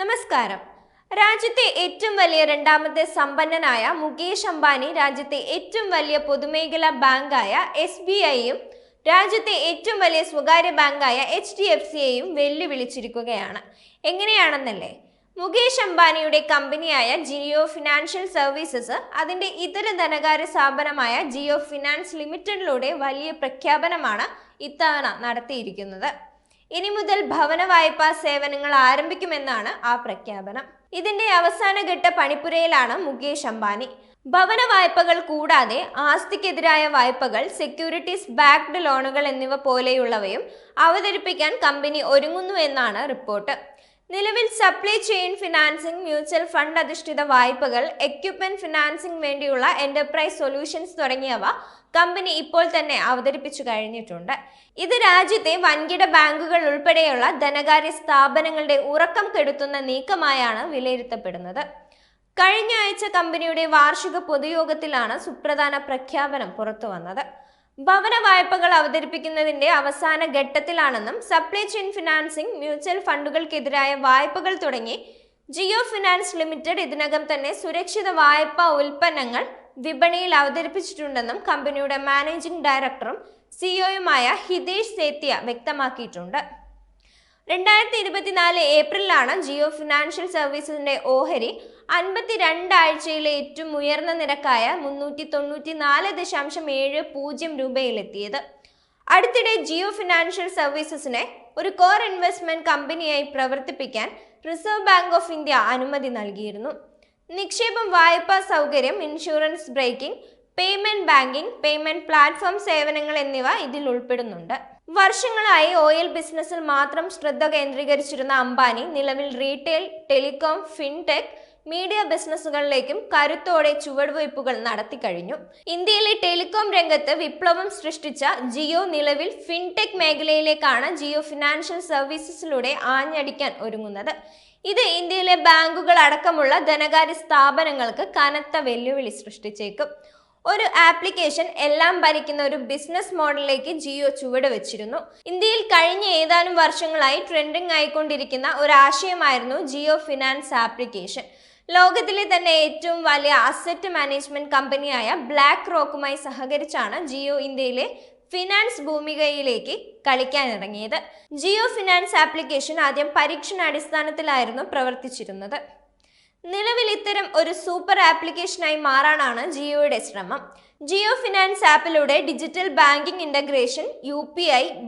നമസ്കാരം. രാജ്യത്തെ ഏറ്റവും വലിയ രണ്ടാമത്തെ സമ്പന്നനായ മുകേഷ് അംബാനി രാജ്യത്തെ ഏറ്റവും വലിയ പൊതുമേഖലാ ബാങ്കായ എസ് ബി ഐയും രാജ്യത്തെ ഏറ്റവും വലിയ സ്വകാര്യ ബാങ്കായ എച്ച് ഡി എഫ് സിയെയും വെല്ലുവിളിച്ചിരിക്കുകയാണ്. എങ്ങനെയാണെന്നല്ലേ? മുകേഷ് അംബാനിയുടെ കമ്പനിയായ ജിയോ ഫിനാൻഷ്യൽ സർവീസസ് അതിന്റെ ഇതര ധനകാര്യ സ്ഥാപനമായ ജിയോ ഫിനാൻസ് ലിമിറ്റഡിലൂടെ വലിയ പ്രഖ്യാപനമാണ് ഇത്തവണ നടത്തിയിരിക്കുന്നത്. ഇനി മുതൽ ഭവന വായ്പാ സേവനങ്ങൾ ആരംഭിക്കുമെന്നാണ് ആ പ്രഖ്യാപനം. ഇതിന്റെ അവസാന ഘട്ട പണിപ്പുരയിലാണ് മുകേഷ് അംബാനി. ഭവന വായ്പകൾ കൂടാതെ ആസ്തിക്കെതിരായ വായ്പകൾ സെക്യൂരിറ്റീസ് ബാക്ക്ഡ് ലോണുകൾ എന്നിവ പോലെയുള്ളവയും അവതരിപ്പിക്കാൻ കമ്പനി ഒരുങ്ങുന്നു എന്നാണ് റിപ്പോർട്ട്. നിലവിൽ supply chain financing mutual fund അധിഷ്ഠിത വായ്പകൾ എക്യുപ്മെന്റ് ഫിനാൻസിംഗ് വേണ്ടിയുള്ള എന്റർപ്രൈസ് സൊല്യൂഷൻസ് തുടങ്ങിയവ കമ്പനി ഇപ്പോൾ തന്നെ അവതരിപ്പിച്ചു കഴിഞ്ഞിട്ടുണ്ട്. ഇത് രാജ്യത്തെ വൻകിട ബാങ്കുകൾ ഉൾപ്പെടെയുള്ള ധനകാര്യ സ്ഥാപനങ്ങളുടെ ഉറക്കം കെടുത്തുന്ന നീക്കമായാണ് വിലയിരുത്തപ്പെടുന്നത്. കഴിഞ്ഞ ആഴ്ച കമ്പനിയുടെ വാർഷിക പൊതുയോഗത്തിലാണ് സുപ്രധാന പ്രഖ്യാപനം പുറത്തു വന്നത് ഭവന വായ്പകൾ അവതരിപ്പിക്കുന്നതിന്റെ അവസാന ഘട്ടത്തിലാണെന്നും സപ്ലൈ ചെയിൻ ഫിനാൻസിംഗ് മ്യൂച്വൽ ഫണ്ടുകൾക്കെതിരായ വായ്പകൾ തുടങ്ങി ജിയോ ഫിനാൻസ് ലിമിറ്റഡ് ഇതിനകം തന്നെ സുരക്ഷിത വായ്പാ ഉൽപ്പന്നങ്ങൾ വിപണിയിൽ അവതരിപ്പിച്ചിട്ടുണ്ടെന്നും കമ്പനിയുടെ മാനേജിംഗ് ഡയറക്ടറും സിഇഒയുമായ ഹിതേഷ് സേത്തിയ വ്യക്തമാക്കിയിട്ടുണ്ട്. രണ്ടായിരത്തി ഇരുപത്തിനാല് ഏപ്രിലാണ് ജിയോ ഫിനാൻഷ്യൽ സർവീസസിന്റെ ഓഹരി അൻപത്തിരണ്ട് ആഴ്ചയിലെ ഏറ്റവും ഉയർന്ന നിരക്കായ മുന്നൂറ്റി തൊണ്ണൂറ്റി നാല് ദശാംശം ഏഴ് പൂജ്യം രൂപയിലെത്തിയത്. അടുത്തിടെ ജിയോ ഫിനാൻഷ്യൽ സർവീസസിനെ ഒരു കോർ ഇൻവെസ്റ്റ്മെന്റ് കമ്പനിയായി പ്രവർത്തിപ്പിക്കാൻ റിസർവ് ബാങ്ക് ഓഫ് ഇന്ത്യ അനുമതി നൽകിയിരുന്നു. നിക്ഷേപം വായ്പാ സൗകര്യം insurance breaking payment banking payment platform സേവനങ്ങൾ എന്നിവ ഇതിൽ ഉൾപ്പെടുന്നുണ്ട്. വർഷങ്ങളായി ഓയിൽ ബിസിനസ്സിൽ മാത്രം ശ്രദ്ധ കേന്ദ്രീകരിച്ചിരുന്ന അംബാനി നിലവിൽ റീറ്റെയിൽ ടെലികോം ഫിൻടെക് മീഡിയ ബിസിനസ്സുകളിലേക്കും കരുത്തോടെ ചുവടുവയ്പ്പുകൾ നടത്തി കഴിഞ്ഞു ഇന്ത്യയിലെ ടെലികോം രംഗത്ത് വിപ്ലവം സൃഷ്ടിച്ച ജിയോ നിലവിൽ ഫിൻടെക് മേഖലയിലേക്കാണ് ജിയോ ഫിനാൻഷ്യൽ സർവീസസിലൂടെ ആഞ്ഞടിക്കാൻ ഒരുങ്ങുന്നത്. ഇത് ഇന്ത്യയിലെ ബാങ്കുകൾ അടക്കമുള്ള ധനകാര്യ സ്ഥാപനങ്ങൾക്ക് കനത്ത വെല്ലുവിളി സൃഷ്ടിച്ചേക്കും. ഒരു ആപ്ലിക്കേഷൻ എല്ലാം ഭരിക്കുന്ന ഒരു ബിസിനസ് മോഡലിലേക്ക് ജിയോ ചുവട് വെച്ചിരുന്നു. ഇന്ത്യയിൽ കഴിഞ്ഞ ഏതാനും വർഷങ്ങളായി ട്രെൻഡിംഗ് ആയിക്കൊണ്ടിരിക്കുന്ന ഒരു ആശയമായിരുന്നു ജിയോ ഫിനാൻസ് ആപ്ലിക്കേഷൻ. ലോകത്തിലെ തന്നെ ഏറ്റവും വലിയ അസറ്റ് മാനേജ്മെന്റ് കമ്പനിയായ ബ്ലാക്ക് റോക്കുമായി സഹകരിച്ചാണ് ജിയോ ഇന്ത്യയിലെ ഫിനാൻസ് ഭൂമികയിലേക്ക് കളിക്കാനിറങ്ങിയത്. ജിയോ ഫിനാൻസ് ആപ്ലിക്കേഷൻ ആദ്യം പരീക്ഷണാടിസ്ഥാനത്തിലായിരുന്നു പ്രവർത്തിച്ചിരുന്നത്. നിലവിൽ ഇത്തരം ഒരു സൂപ്പർ ആപ്ലിക്കേഷനായി മാറാനാണ് ജിയോയുടെ ശ്രമം. ജിയോ ഫിനാൻസ് ആപ്പിലൂടെ digital banking integration U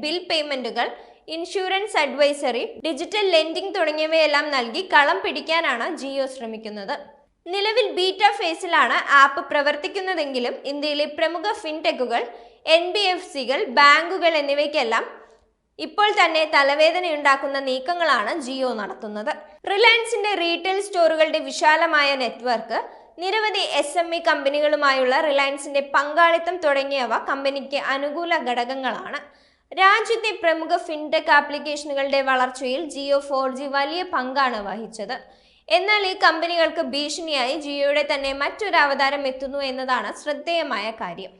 bill പേയ്മെന്റുകൾ insurance advisory digital lending തുടങ്ങിയവയെല്ലാം നൽകി കളം പിടിക്കാനാണ് ജിയോ ശ്രമിക്കുന്നത്. നിലവിൽ ബീറ്റ ഫേസിലാണ് ആപ്പ് പ്രവർത്തിക്കുന്നതെങ്കിലും ഇന്ത്യയിലെ പ്രമുഖ ഫിൻടെക്കുകൾ എൻ ബി എഫ് സികൾ ബാങ്കുകൾ എന്നിവയ്ക്കെല്ലാം ഇപ്പോൾ തന്നെ തലവേദനയുണ്ടാക്കുന്ന നീക്കങ്ങളാണ് ജിയോ നടത്തുന്നത്. റിലയൻസിന്റെ റീറ്റെയിൽ സ്റ്റോറുകളുടെ വിശാലമായ നെറ്റ്വർക്ക് നിരവധി എസ് എം ഇ കമ്പനികളുമായുള്ള റിലയൻസിന്റെ പങ്കാളിത്തം തുടങ്ങിയവ കമ്പനിക്ക് അനുകൂല ഘടകങ്ങളാണ്. രാജ്യത്തെ പ്രമുഖ ഫിൻടെക് ആപ്ലിക്കേഷനുകളുടെ വളർച്ചയിൽ ജിയോ ഫോർ ജി വലിയ പങ്കാണ് വഹിച്ചത്. എന്നാൽ ഈ കമ്പനികൾക്ക് ഭീഷണിയായി ജിയോയുടെ തന്നെ മറ്റൊരു അവതാരം എത്തുന്നു എന്നതാണ് ശ്രദ്ധേയമായ കാര്യം.